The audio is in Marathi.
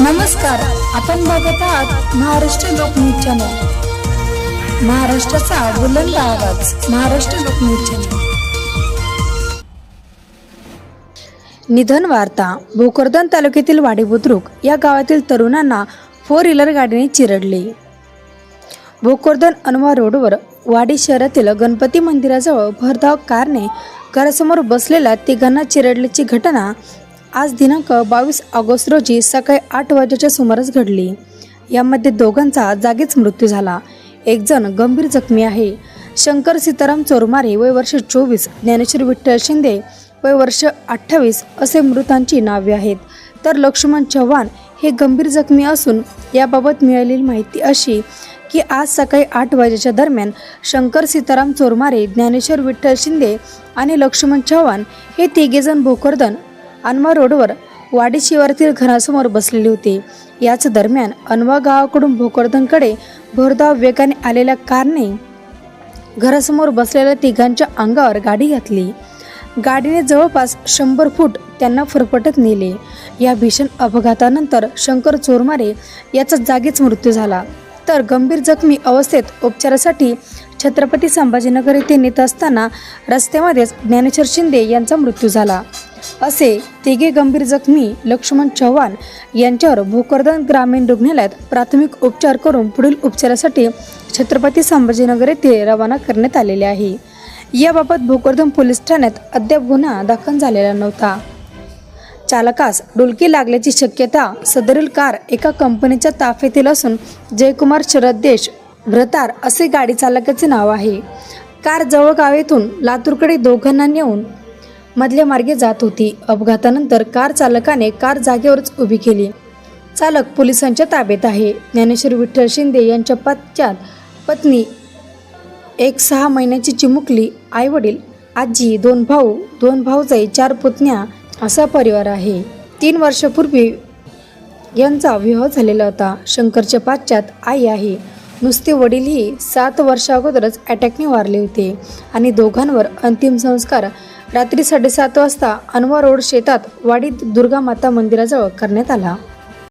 नमस्कार आपण बघत आहात महाराष्ट्र लोकन्यूज चॅनल. महाराष्ट्राचा बुलंद आवाज महाराष्ट्र लोकन्यूज चॅनल. निधन वार्ता भोकरदन तालुक्यातील वाडी बुद्रुक या गावातील तरुणांना फोर व्हीलर गाडीने चिरडले. भोकरदन अनवा रोडवर वाडी शहरातील गणपती मंदिराजवळ भरधाव कारने घरासमोर बसलेल्या तिघांना चिरडल्याची घटना आज दिनांक बावीस ऑगस्ट रोजी सकाळी आठ वाजेच्या सुमारास घडली. यामध्ये दोघांचा जागीच मृत्यू झाला. एक जण गंभीर जखमी आहे. शंकर सीताराम चोरमारे वय वर्ष चोवीस ज्ञानेश्वर विठ्ठल शिंदे वय वर्ष अठ्ठावीस असे मृतांची नावे आहेत. तर लक्ष्मण चव्हाण हे गंभीर जखमी असून याबाबत मिळालेली माहिती अशी की आज सकाळी आठ वाजेच्या दरम्यान शंकर सीताराम चोरमारे ज्ञानेश्वर विठ्ठल शिंदे आणि लक्ष्मण चव्हाण हे तिघेजण भोकरदन अनवा रोडवर वाडी शिवारातील घरासमोर बसलेले होते. याच दरम्यान अनवा गावाकडून भोकरदनकडे भरधाव वेगाने आलेल्या कारने घरासमोर बसलेल्या तिघांच्या अंगावर गाडी घातली. गाडीने जवळपास शंभर फूट त्यांना फरफटत नेले. या भीषण अपघातानंतर शंकर चोरमारे याचा जागीच मृत्यू झाला. तर गंभीर जखमी अवस्थेत उपचारासाठी छत्रपती संभाजीनगर येथे नेत असताना रस्त्यामध्येच ज्ञानेश्वर शिंदे यांचा मृत्यू झाला. असे तिघे गंभीर जखमी लक्ष्मण चव्हाण यांच्यावर भोकरदन ग्रामीण रुग्णालयात प्राथमिक उपचार करून पुढील उपचारासाठी छत्रपती संभाजीनगर येथे रवाना करण्यात आलेले आहे. याबाबत भोकरदन पोलीस ठाण्यात अद्याप गुन्हा दाखल झालेला नव्हता. चालकास डुलकी लागल्याची शक्यता सदरील कार एका कंपनीच्या ताफ्यातील असून जयकुमार शरद देश भ्रतार असे गाडी चालकाचे नाव आहे. कार जवळगाव येथून लातूरकडे दोघांना नेऊन मधल्या मार्गे जात होती. अपघातानंतर कार चालकाने कार जागेवरच उभी केली. चालक पोलिसांच्या ताब्यात आहे. ज्ञानेश्वर विठ्ठल शिंदे यांच्या पश्चात पत्नी एक सहा महिन्याची चिमुकली आईवडील आजी दोन भाऊ दोन भाऊजाई चार पुतण्या असा परिवार आहे. तीन वर्षापूर्वी यांचा विवाह झालेला होता. शंकरच्या पाश्चात आई आहे. नुसते वडीलही सात वर्षा अगोदरच अटॅकने वारले होते आणि दोघांवर अंतिम संस्कार रात्री साडेसात वाजता अनवा रोड शेतात वाडीत दुर्गा माता मंदिराजवळ करण्यात आला.